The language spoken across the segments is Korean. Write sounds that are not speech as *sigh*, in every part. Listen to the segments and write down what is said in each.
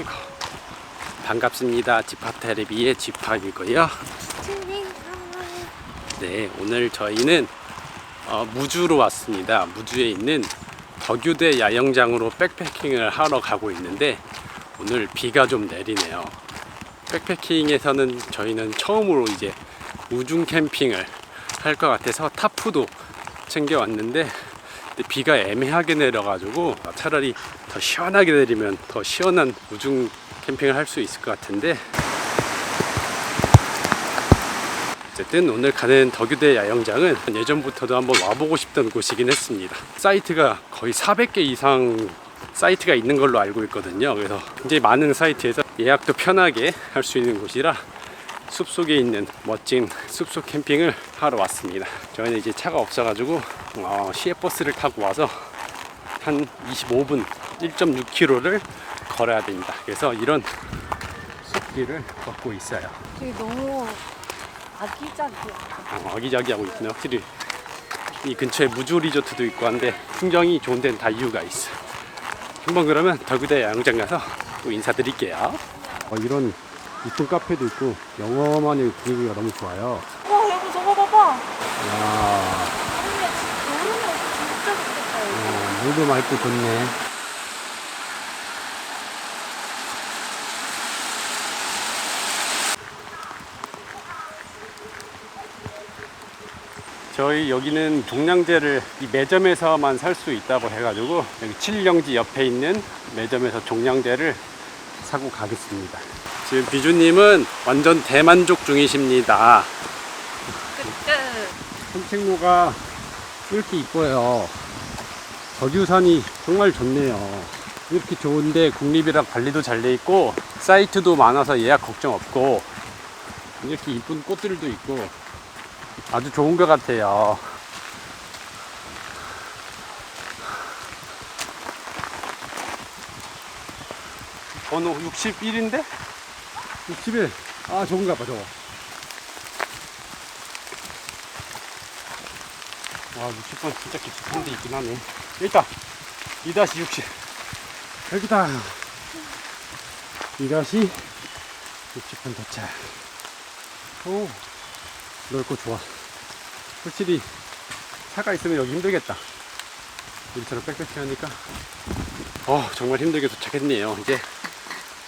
아이고 반갑습니다. 집합 테레비의 집합이고요. 네, 오늘 저희는 어, 무주로 왔습니다. 무주에 있는 덕유대 야영장으로 백패킹을 하러 가고 있는데 오늘 비가 좀 내리네요. 백패킹에서는 저희는 처음으로 이제 우중 캠핑을 할 것 같아서 타프도 챙겨왔는데 비가 애매하게 내려가지고 차라리 더 시원하게 내리면 더 시원한 우중 캠핑을 할 수 있을 것 같은데 어쨌든 오늘 가는 덕유대 야영장은 예전부터도 한번 와보고 싶던 곳이긴 했습니다. 사이트가 거의 400개 이상 사이트가 있는 걸로 알고 있거든요. 그래서 굉장히 많은 사이트에서 예약도 편하게 할 수 있는 곳이라 숲속에 있는 멋진 숲속 캠핑을 하러 왔습니다. 저희는 이제 차가 없어가지고 어, 시외버스를 타고 와서 한 25분 1.6km를 걸어야 됩니다. 그래서 이런 숲길을 걷고 있어요. 되게 너무 아기자기야. 아, 아기자기하고 있네 확실히 이 근처에 무주 리조트도 있고 한데 풍경이 좋은 데는 다 이유가 있어 한번 그러면 덕유대 야영장 가서 또 인사드릴게요 어, 이런 이쁜 카페도 있고 영어만의 분위기가 너무 좋아요 와 여보 저거 봐봐. 야 여름에 여름에 진짜 좋겠다 여기. 어, 물도 맑고 좋네 저희 여기는 종량제를 이 매점에서만 살 수 있다고 해가지고 여기 칠령지 옆에 있는 매점에서 종량제를 사고 가겠습니다. 지금 비주님은 완전 대만족 중이십니다. 산책로가 이렇게 이뻐요. 덕유산이 정말 좋네요. 이렇게 좋은데 국립이랑 관리도 잘 돼 있고 사이트도 많아서 예약 걱정 없고 이렇게 이쁜 꽃들도 있고 아주 좋은 것 같아요. 번호 61인데? 61. 아, 좋은가 봐, 저거. 와, 60번 진짜 깊숙한 데 있긴 하네. 있다. 2-60. 여기다. 2-60번 도착. 오, 넓고 좋아. 확실히 차가 있으면 여기 힘들겠다. 우리처럼 빽빽히 하니까. 어, 정말 힘들게 도착했네요. 이제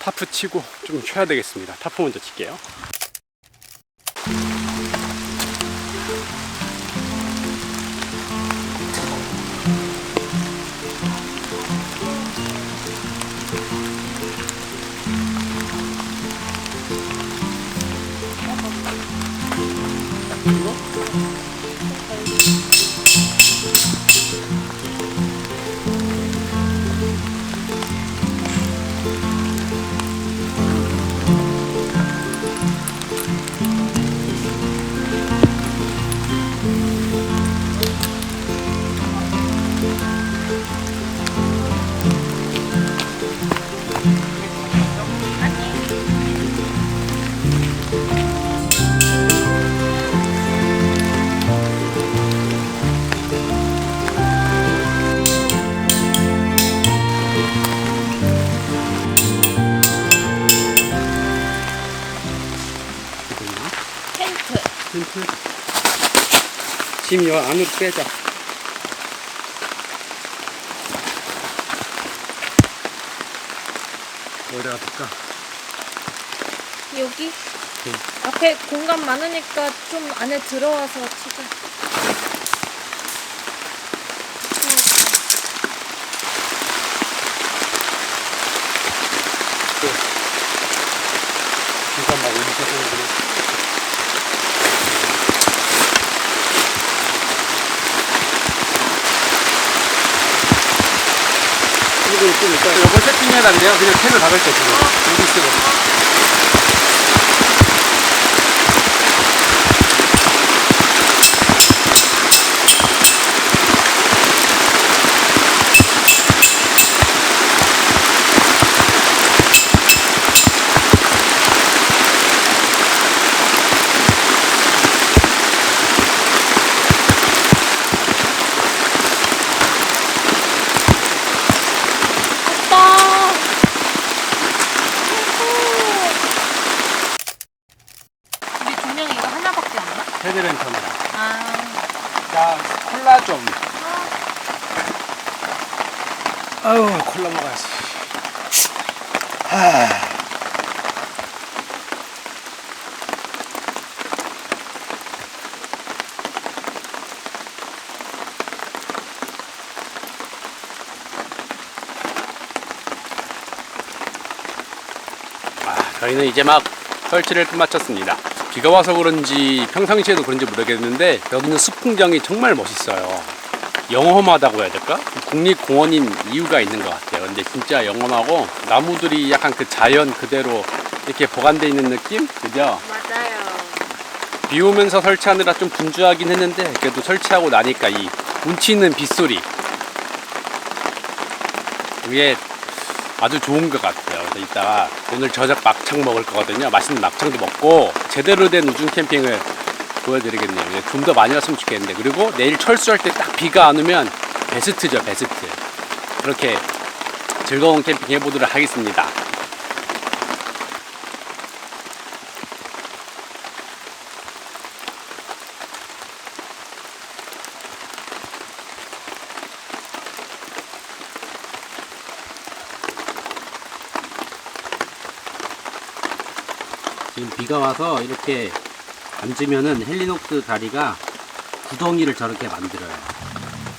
타프 치고 좀 쉬어야 되겠습니다. 타프 먼저 칠게요. 짐여 안으로 빼자. 어디다 둘까? 여기 응. 앞에 공간 많으니까 좀 안에 들어와서 치자. 잠깐만 우리 저쪽으로. 이거 좀 이따 이거 세팅해놨네요. 그냥 캔을 박을 때 지금 여기 쓰고. 오빠. 새들은 전이라. 아, 자, 콜라 좀. 아유, 콜라 먹어야지. 아, 저희는 이제 막 설치를 끝마쳤습니다. 비가 와서 그런지 평상시에도 그런지 모르겠는데 여기는 숲 풍경이 정말 멋있어요. 영험하다고 해야 될까? 국립공원인 이유가 있는 것 같아요. 근데 진짜 영험하고 나무들이 약간 그 자연 그대로 이렇게 보관돼 있는 느낌? 그죠? 맞아요. 비 오면서 설치하느라 좀 분주하긴 했는데 그래도 설치하고 나니까 이 운치 있는 빗소리 이게 아주 좋은 것 같아요. 그래서 이따가 오늘 저녁 막창 먹을 거거든요. 맛있는 막창도 먹고 제대로 된 우중 캠핑을 보여드리겠네요. 좀 더 많이 왔으면 좋겠는데 그리고 내일 철수할 때 딱 비가 안 오면 베스트죠, 베스트. 그렇게 즐거운 캠핑 해보도록 하겠습니다. 비가 와서 이렇게 앉으면은 헬리녹스 다리가 구덩이를 저렇게 만들어요.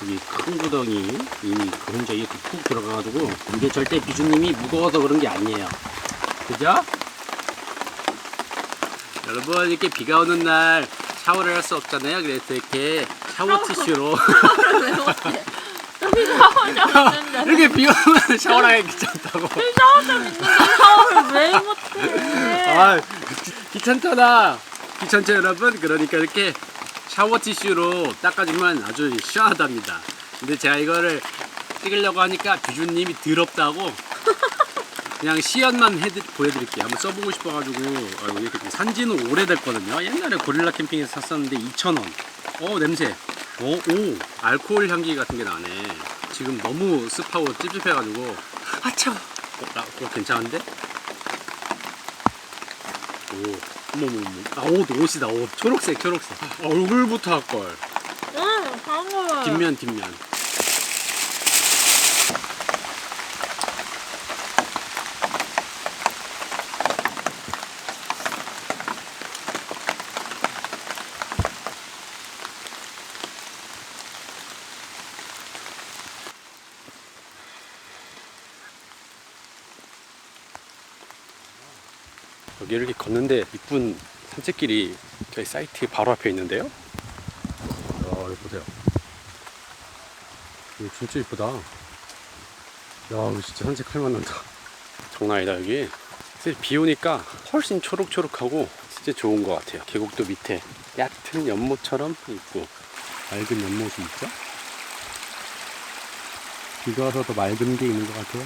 여기 큰 구덩이 이미 그 혼자 이렇게 푹 들어가가지고 이게 절대 비주님이 무거워서 그런 게 아니에요. 그죠? 여러분 이렇게 비가 오는 날 샤워를 할 수 없잖아요. 그래서 이렇게 샤워 티슈로. *laughs* 이렇게 비 오면 샤워하기 귀찮다고. 샤워장 있는데 샤워를 왜 못해? 아 귀찮잖아. 귀찮죠 여러분? 그러니까 이렇게 샤워 티슈로 닦아주면 아주 시원하답니다. 근데 제가 이거를 찍으려고 하니까 비주님이 더럽다고 *laughs* 그냥 시연만 해 보여드릴게요. 한번 써보고 싶어가지고. 아, 이게 좀 산지는 오래됐거든요. 옛날에 고릴라 캠핑에서 샀었는데 2,000원. 어 냄새. 오, 오 알코올 향기 같은 게 나네. 지금 너무 습하고 찝찝해가지고. 아차 어, 나, 어, 괜찮은데? 오, 어머머머. 아, 옷, 옷이다, 옷. 초록색, 초록색. 얼굴부터 할걸. 응, 방금. 뒷면, 뒷면. 이렇게 걷는데 이쁜 산책길이 저희 사이트 바로 앞에 있는데요. 야, 여기 보세요. 이거 진짜 이쁘다. 야, 이거 진짜 산책할 만하다. 장난 아니다, 여기. 사실 비 오니까 훨씬 초록초록하고 진짜 좋은 것 같아요. 계곡도 밑에 얕은 연못처럼 있고 맑은 연못이 있죠? 비가 와서 더 맑은 게 있는 것 같아요.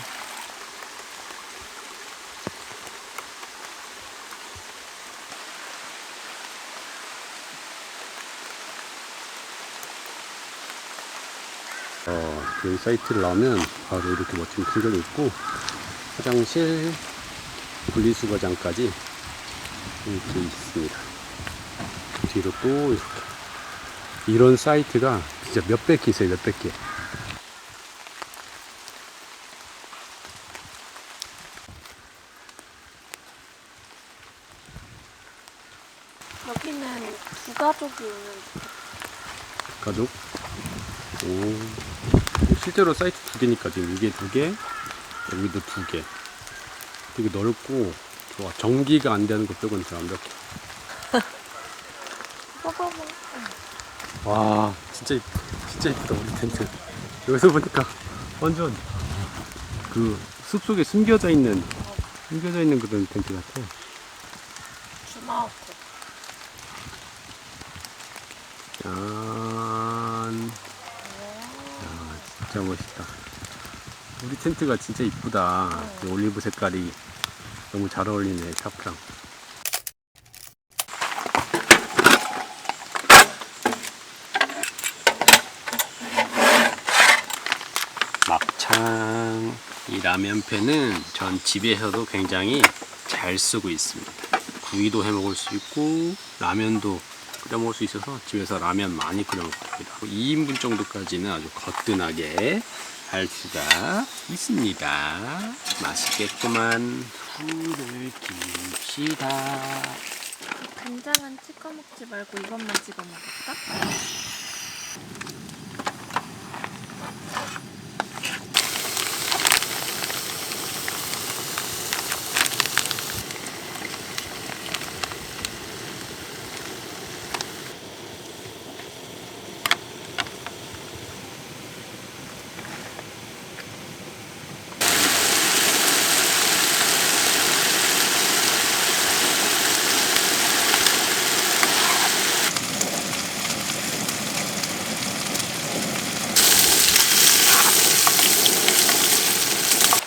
어, 여기 사이트를 나오면 바로 이렇게 멋진 풍경이 있고 화장실, 분리수거장까지 이렇게 있습니다. 뒤로 또 이렇게 이런 사이트가 진짜 몇백 개 있어요, 몇백 개. 여기는 두 가족이 있는. 가족. 오. 실제로 사이트 두 개니까 지금 이게 두 개, 여기도 두 개. 되게 넓고 좋아. 전기가 안 되는 것 빼고는 다 완벽해. 와 진짜 이- 진짜 이쁘다 우리 텐트 여기서 보니까 완전 그 숲속에 숨겨져 있는 숨겨져 있는 그런 텐트 같아 주마하고. 짠 야, 진짜 멋있다. 우리 텐트가 진짜 이쁘다. 이 올리브 색깔이 너무 잘 어울리네 샤프랑. 막창. 이 라면팬은 전 집에서도 굉장히 잘 쓰고 있습니다. 구이도 해 먹을 수 있고 라면도 끓여 먹을 수 있어서 집에서 라면 많이 끓여 먹습니다. 2인분 정도까지는 아주 거뜬하게 할 수가 있습니다. 맛있겠구만. 불을 깁시다. 간장은 찍어 먹지 말고 이것만 찍어 먹을까?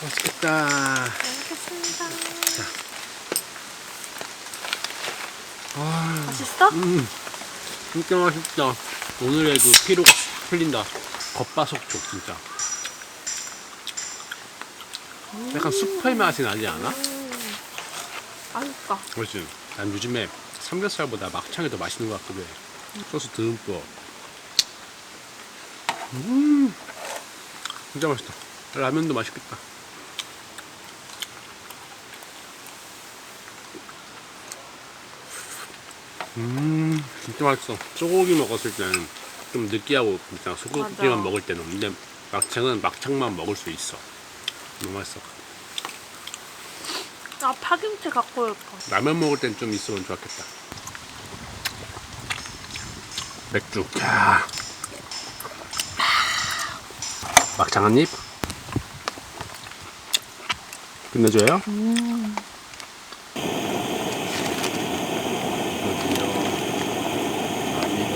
맛있겠다. 잘 먹겠습니다. 아, 맛있어? 음, 진짜 맛있다. 오늘의 그 피로가 싹 풀린다. 겉바속촉 진짜. 약간 숲의 맛이 나지 않아? 음. 맛있다. 그렇지. 난 요즘에 삼겹살보다 막창이 더 맛있는 것 같거든. 소스 듬뿍. 음, 진짜 맛있다. 라면도 맛있겠다. 음, 진짜 맛있어. 소고기 먹었을 때는 좀 느끼하고 그냥 소고기만 맞아. 먹을 때는 근데 막창은 막창만 먹을 수 있어. 너무 맛있어. 아 파김치 갖고 올까? 라면 먹을 땐 좀 있으면 좋았겠다. 맥주. 야. 막창 한 입. 끝내줘요. 음. 여기요. 아니요.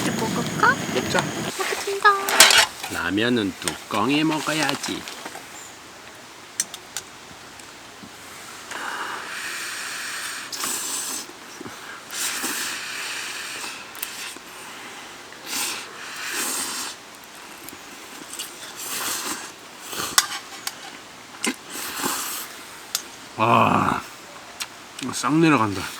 이제 먹자. 먹겠습니다. 라면은 뚜껑에 먹어야지. 아, 싹 내려간다.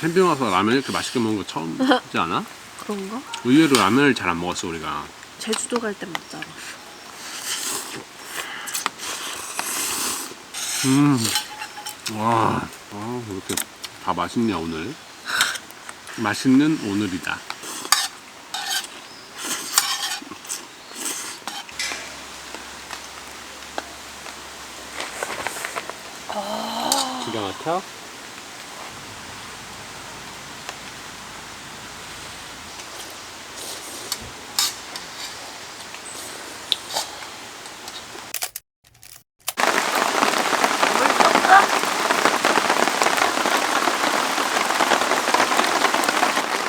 캠핑 와서 라면 이렇게 맛있게 먹는 거 처음이지 *laughs* 않아? 그런가? 의외로 라면을 잘 안 먹었어 우리가 제주도 갈 때 먹잖아. 음 와 아, 이렇게 다 맛있냐 오늘 맛있는 오늘이다 기가 막혀? 물 쏠까?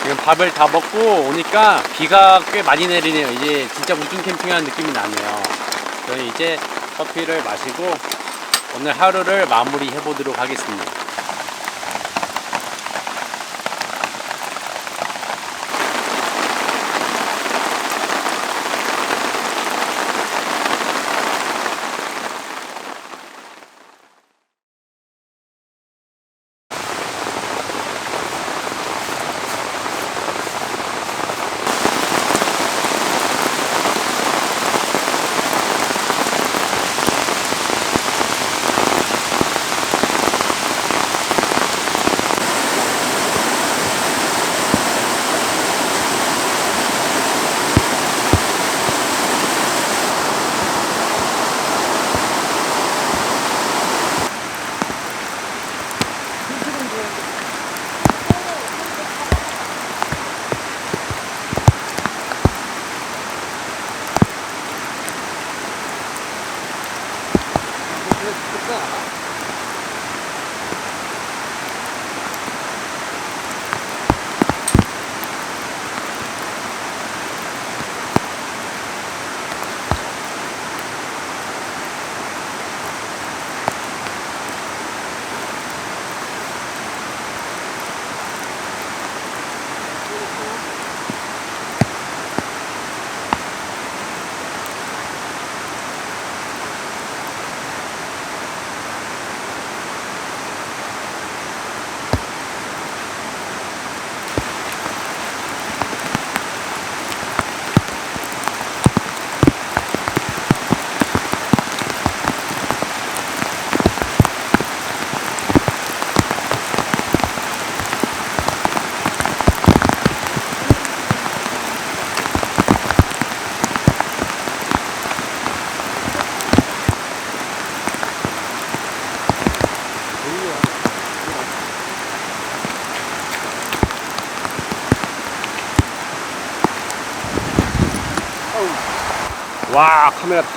지금 밥을 다 먹고 오니까 비가 꽤 많이 내리네요. 이제 진짜 우중 캠핑하는 느낌이 나네요. 저희 이제 커피를 마시고 오늘 하루를 마무리 해 보도록 하겠습니다.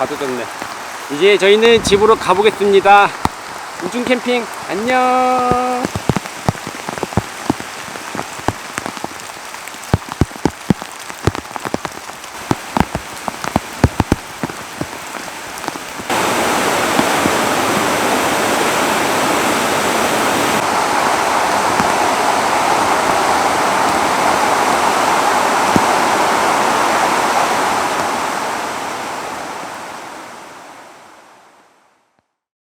다 젖었네. 이제 저희는 집으로 가보겠습니다. 우중 캠핑 안녕